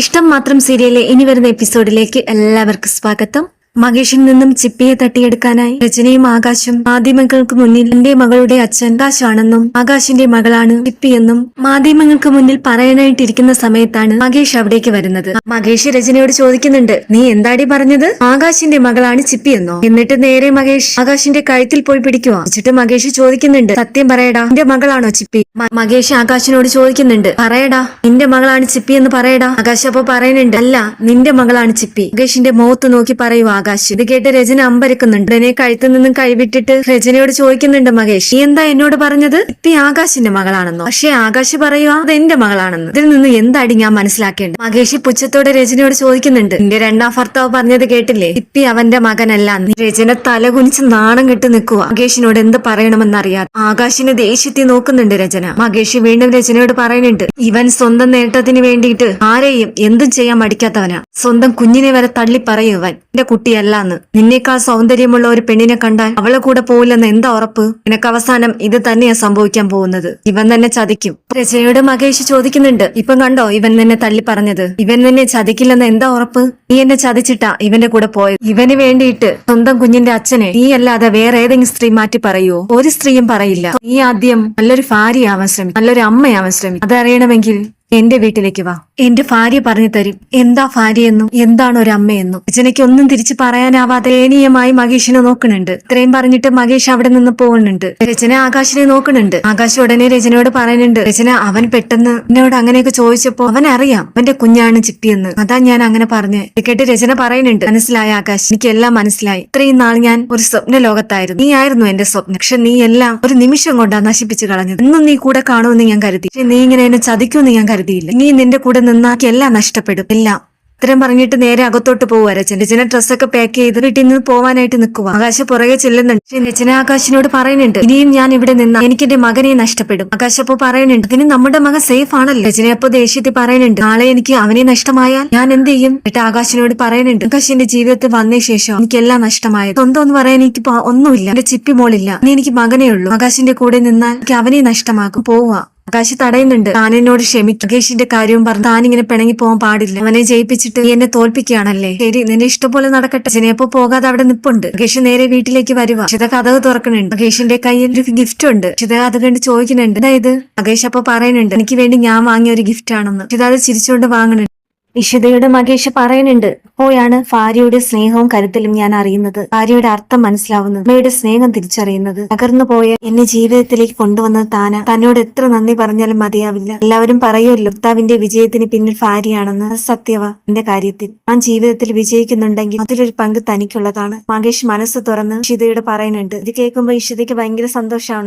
ഇഷ്ടം മാത്രം സീരിയലിലെ ഇനി വരുന്ന എപ്പിസോഡിലേക്ക് എല്ലാവർക്കും സ്വാഗതം. മകേഷിൽ നിന്നും ചിപ്പിയെ തട്ടിയെടുക്കാനായി രചനയും ആകാശും മാധ്യമങ്ങൾക്ക് മുന്നിൽ എന്റെ മകളുടെ അച്ഛൻ ആകാശാണെന്നും ആകാശിന്റെ മകളാണ് ചിപ്പിയെന്നും മാധ്യമങ്ങൾക്ക് മുന്നിൽ പറയാനായിട്ടിരിക്കുന്ന സമയത്താണ് മകേഷ് അവിടേക്ക് വരുന്നത്. മകേഷ് രചനയോട് ചോദിക്കുന്നുണ്ട് നീ എന്താടി പറഞ്ഞത്? ആകാശിന്റെ മകളാണ് ചിപ്പിയെന്നോ എന്നിട്ട് നേരെ മകേഷ് ആകാശിന്റെ കഴുത്തിൽ പോയി പിടിക്കുക എന്നിട്ട് മകേഷ് ചോദിക്കുന്നുണ്ട് സത്യം പറയടാ നിന്റെ മകളാണോ ചിപ്പി? മഹേഷ് ആകാശിനോട് ചോദിക്കുന്നുണ്ട് പറയടാ നിന്റെ മകളാണ് ചിപ്പി എന്ന് പറയടാ? ആകാശ് അപ്പൊ പറയുന്നുണ്ട് അല്ല നിന്റെ മകളാണ് ചിപ്പി. മകേഷിന്റെ മുഖത്ത് നോക്കി പറയൂ ആകാശ് ഇത് കേട്ട് രചന അമ്പരക്കുന്നുണ്ട്. ഉടനെ കഴുത്തിൽ നിന്നും കൈവിട്ടിട്ട് രചനയോട് ചോദിക്കുന്നുണ്ട് മഹേഷ് നീ എന്താ എന്നോട് പറഞ്ഞത്? ചിപ്പി ആകാശിന്റെ മകളാണെന്നോ? പക്ഷേ ആകാശ് പറയുക അത് എന്റെ മകളാണെന്ന്. ഇതിൽ നിന്ന് എന്താടി ഞാൻ മനസ്സിലാക്കേണ്ടത്? മഹേഷ് പുച്ഛത്തോടെ രചനയോട് ചോദിക്കുന്നുണ്ട്. നിന്റെ രണ്ടാം ഭർത്താവ് പറഞ്ഞത് കേട്ടില്ലേ? ഇപ്പി അവന്റെ മകനല്ല. രചന തലകുനിച്ച് നാണം കെട്ട് നിൽക്കുക മഹേഷിനോട് എന്ത് പറയണമെന്നറിയാതെ ആകാശിനെ ദേഷ്യത്തിൽ നോക്കുന്നുണ്ട് രചന. മഹേഷ് വീണ്ടും രചനയോട് പറയുന്നുണ്ട്. ഇവൻ സ്വന്തം നേട്ടത്തിന് വേണ്ടിയിട്ട് ആരെയും എന്തും ചെയ്യാൻ മടിക്കാത്തവനാ. സ്വന്തം കുഞ്ഞിനെ വരെ തള്ളി പറയും ഇവൻ. എന്റെ കുട്ടിയല്ലാന്ന്. നിന്നേക്കാൾ സൗന്ദര്യമുള്ള ഒരു പെണ്ണിനെ കണ്ടാൽ അവളെ കൂടെ പോവില്ലെന്ന് എന്താ ഉറപ്പ്? നിനക്ക് അവസാനം ഇത് തന്നെയാ സംഭവിക്കാൻ പോകുന്നത്. ഇവൻ തന്നെ ചതിക്കും. രചനയോട് മകേഷ് ചോദിക്കുന്നുണ്ട്. ഇപ്പം കണ്ടോ ഇവൻ നിന്നെ തള്ളി പറഞ്ഞത് ഇവൻ നിന്നെ ചതിക്കില്ലെന്ന് എന്താ ഉറപ്പ്? നീ എന്നെ ചതിച്ചിട്ടാ ഇവന്റെ കൂടെ പോയത്? ഇവന് വേണ്ടിയിട്ട് സ്വന്തം കുഞ്ഞിന്റെ അച്ഛനെ നീ അല്ലാതെ വേറെ ഏതെങ്കിലും സ്ത്രീ മാറ്റി പറയുവോ ഒരു സ്ത്രീയും പറയില്ല. നീ ആദ്യം നല്ലൊരു ഭാര്യയാവാൻ ശ്രമിക്കും. നല്ലൊരു അമ്മയാവാൻ ശ്രമിക്കും. അതറിയണമെങ്കിൽ എന്റെ വീട്ടിലേക്ക് വാ. എന്റെ ഭാര്യ പറഞ്ഞു തരും. എന്താ ഭാര്യയെന്നും എന്താണ് ഒരു അമ്മയെന്നും രചനയ്ക്ക് ഒന്നും തിരിച്ചു പറയാനാവാതെ ദയനീയമായി മകേഷിനെ നോക്കുന്നുണ്ട്. ഇത്രയും പറഞ്ഞിട്ട് മകേഷ് അവിടെ നിന്ന് പോകുന്നുണ്ട്. രചന ആകാശിനെ നോക്കുന്നുണ്ട്. ആകാശ് ഉടനെ രചനയോട് പറയുന്നുണ്ട് രചന അവൻ പെട്ടെന്ന് എന്നോട് അങ്ങനെയൊക്കെ ചോദിച്ചപ്പോ അവൻ അറിയാം. അവന്റെ കുഞ്ഞാണ് ചിപ്പിയെന്ന് അതാ ഞാൻ അങ്ങനെ പറഞ്ഞു കേട്ട് രചന പറയുന്നുണ്ട്. മനസ്സിലായ ആകാശ്? എനിക്ക് എല്ലാം മനസ്സിലായി. ഇത്രയും നാൾ ഞാൻ ഒരു സ്വപ്ന ലോകത്തായിരുന്നു നീ ആയിരുന്നു എന്റെ സ്വപ്നം. പക്ഷെ നീ എല്ലാം ഒരു നിമിഷം കൊണ്ടാ നശിപ്പിച്ചു കളഞ്ഞത്. ഇന്നും നീ കൂടെ കാണുമെന്ന് ഞാൻ കരുതി. നീ ഇങ്ങനെ എന്നെ ചതിക്കുമെന്ന് ഞാൻ കരുതിയില്ല. നീ നിന്റെ കൂടെ നിന്നാക്കി എല്ലാം നഷ്ടപ്പെടും. എല്ലാം ഇത്രയും പറഞ്ഞിട്ട് നേരെ അകത്തോട്ട് പോവുക രചന രചന ഡ്രസ്സൊക്കെ പാക്ക് ചെയ്ത് വീട്ടിൽ നിന്ന് പോവാനായിട്ട് നിൽക്കുക ആകാശ പുറകെ ചെല്ലുന്നുണ്ട്. രചന ആകാശിനോട് പറയുന്നുണ്ട് ഇനിയും ഞാൻ ഇവിടെ നിന്ന എനിക്ക് എന്റെ മകനെ നഷ്ടപ്പെടും. ആകാശ് അപ്പോ പറയുന്നുണ്ട് അതിന് നമ്മുടെ മകൻ സേഫ് ആണല്ലോ. രചന അപ്പോ ദേഷ്യത്തിൽ പറയുന്നുണ്ട് നാളെ എനിക്ക് അവനെ നഷ്ടമായാൽ ഞാൻ എന്ത് ചെയ്യും? എന്നിട്ട് ആകാശിനോട് പറയുന്നുണ്ട് ആകാശ് എന്റെ ജീവിതത്തിൽ വന്ന ശേഷം എനിക്കെല്ലാം നഷ്ടമായത്. സ്വന്തം എന്ന് പറയാൻ എനിക്ക് ഒന്നുമില്ല. എന്റെ ചിപ്പി മോളില്ല. ഇനി എനിക്ക് മകനേ ഉള്ളൂ. ആകാശിന്റെ കൂടെ നിന്നാൽ എനിക്ക് അവനെ നഷ്ടമാകും. പോവാ ആകാശ് തടയുന്നുണ്ട്. താൻ എന്നോട് ക്ഷമിക്കും. അകേഷിന്റെ കാര്യവും പറഞ്ഞു താൻ ഇങ്ങനെ പിണങ്ങി പോകാൻ പാടില്ല. അവനെ ജയിപ്പിച്ചിട്ട് നീ എന്നെ തോൽപ്പിക്കുകയാണല്ലേ? ശരി നിന്റെ ഇഷ്ടംപോലെ നടക്കട്ടെ. ചിനയപ്പോ പോകാതെ അവിടെ നിപ്പുണ്ട്. അകേഷ് നേരെ വീട്ടിലേക്ക് വരുവാ. ചിത കഥക് തുറക്കുന്നുണ്ട്. അകേഷിന്റെ കയ്യിൽ ഒരു ഗിഫ്റ്റ് ഉണ്ട്. ചിത അത് കണ്ട് ചോദിക്കുന്നുണ്ട്. അതായത് അകേഷ് അപ്പൊ പറയുന്നുണ്ട് എനിക്ക് വേണ്ടി ഞാൻ വാങ്ങിയ ഒരു ഗിഫ്റ്റ് ആണെന്ന്. ചിത അത് ചിരിച്ചുകൊണ്ട് വാങ്ങുന്നുണ്ട്. ഇഷിതയുടെ മകേഷ് പറയുന്നുണ്ട് അപ്പോഴാണ് ഭാര്യയുടെ സ്നേഹവും കരുത്തലും ഞാൻ അറിയുന്നത്. ഭാര്യയുടെ അർത്ഥം മനസ്സിലാവുന്നത് അമ്മയുടെ സ്നേഹം തിരിച്ചറിയുന്നത്. തകർന്നു പോയ എന്നെ ജീവിതത്തിലേക്ക് കൊണ്ടുവന്നത് താന. തന്നോട് എത്ര നന്ദി പറഞ്ഞാലും മതിയാവില്ല. എല്ലാവരും പറയുമല്ലോ ഭർത്താവിന്റെ വിജയത്തിന് പിന്നിൽ ഭാര്യയാണെന്ന്. സത്യവ. എന്റെ കാര്യത്തിൽ ഞാൻ ജീവിതത്തിൽ വിജയിക്കുന്നുണ്ടെങ്കിൽ അതിലൊരു പങ്ക് തനിക്കുള്ളതാണ്. മകേഷ് മനസ്സ് തുറന്ന് ഇഷിതയോട് പറയുന്നുണ്ട്. ഇത് കേൾക്കുമ്പോൾ ഇഷിതയ്ക്ക് ഭയങ്കര സന്തോഷമാണ്.